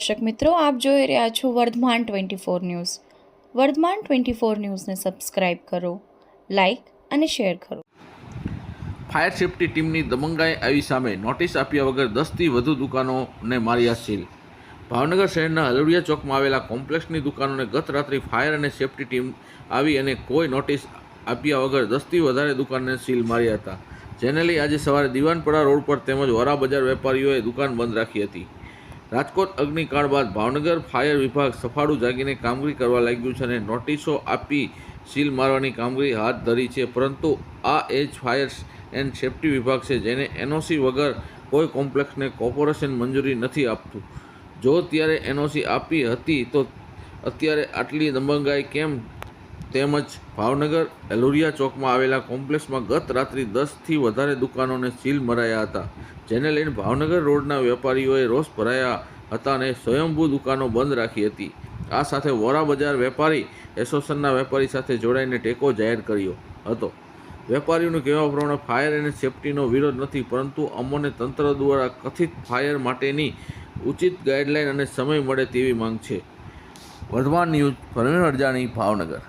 દર્શક મિત્રો, આપ જોઈ રહ્યા છો Vardhman twenty four news. Vardhman twenty four ન્યૂઝને સબસ્ક્રાઇબ કરો, લાઇક અને શેર કરો. ફાયર સેફટી ટીમની દબંગાઈ આવી સામે નોટિસ આપ્યા વગર દસથી વધુ દુકાનોને માર્યા સીલ. ભાવનગર શહેરના હલડિયા ચોકમાં આવેલા કોમ્પ્લેક્સની દુકાનોને ગત રાત્રે ફાયર અને સેફટી ટીમ આવી અને કોઈ નોટિસ આપ્યા વગર દસથી વધારે દુકાનને સીલ માર્યા હતા. જેને લઈ આજે સવારે દિવાનપડા રોડ પર તેમજ વરા બજાર વેપારીઓએ દુકાન બંધ રાખી હતી. રાજકોટ અગ્નિકાંડ બાદ ભાવનગર ફાયર વિભાગ સફાળું જાગીને કામગીરી કરવા લાગ્યું છે અને નોટિસો આપી સીલ મારવાની કામગીરી હાથ ધરી છે. પરંતુ આ એજ ફાયર એન્ડ સેફટી વિભાગ છે જેને એનઓસી વગર કોઈ કોમ્પ્લેક્સને કોર્પોરેશન મંજૂરી નથી આપતું. જો ત્યારે એનઓસી આપી હતી તો અત્યારે આટલી દબંગાઈ કેમ તેમજ ભાવનગર એલુરિયા ચોકમાં આવેલા કોમ્પ્લેક્સમાં ગત રાત્રિ દસથી વધારે દુકાનોને સીલ મરાયા હતા, જેને લઈને ભાવનગર રોડના વેપારીઓએ રોષ ભરાયા હતા અને સ્વયંભૂ દુકાનો બંધ રાખી હતી. આ સાથે વોરા બજાર વેપારી એસોસિએશનના વેપારી સાથે જોડાઈને ટેકો જાહેર કર્યો હતો. વેપારીઓનું કહેવા પ્રમાણે ફાયર અને સેફટીનો વિરોધ નથી, પરંતુ અમોને તંત્ર દ્વારા કથિત ફાયર માટેની ઉચિત ગાઈડલાઈન અને સમય મળે તેવી માંગ છે. વર્ધમાન ન્યૂઝ પરવીન અડજાણી ભાવનગર.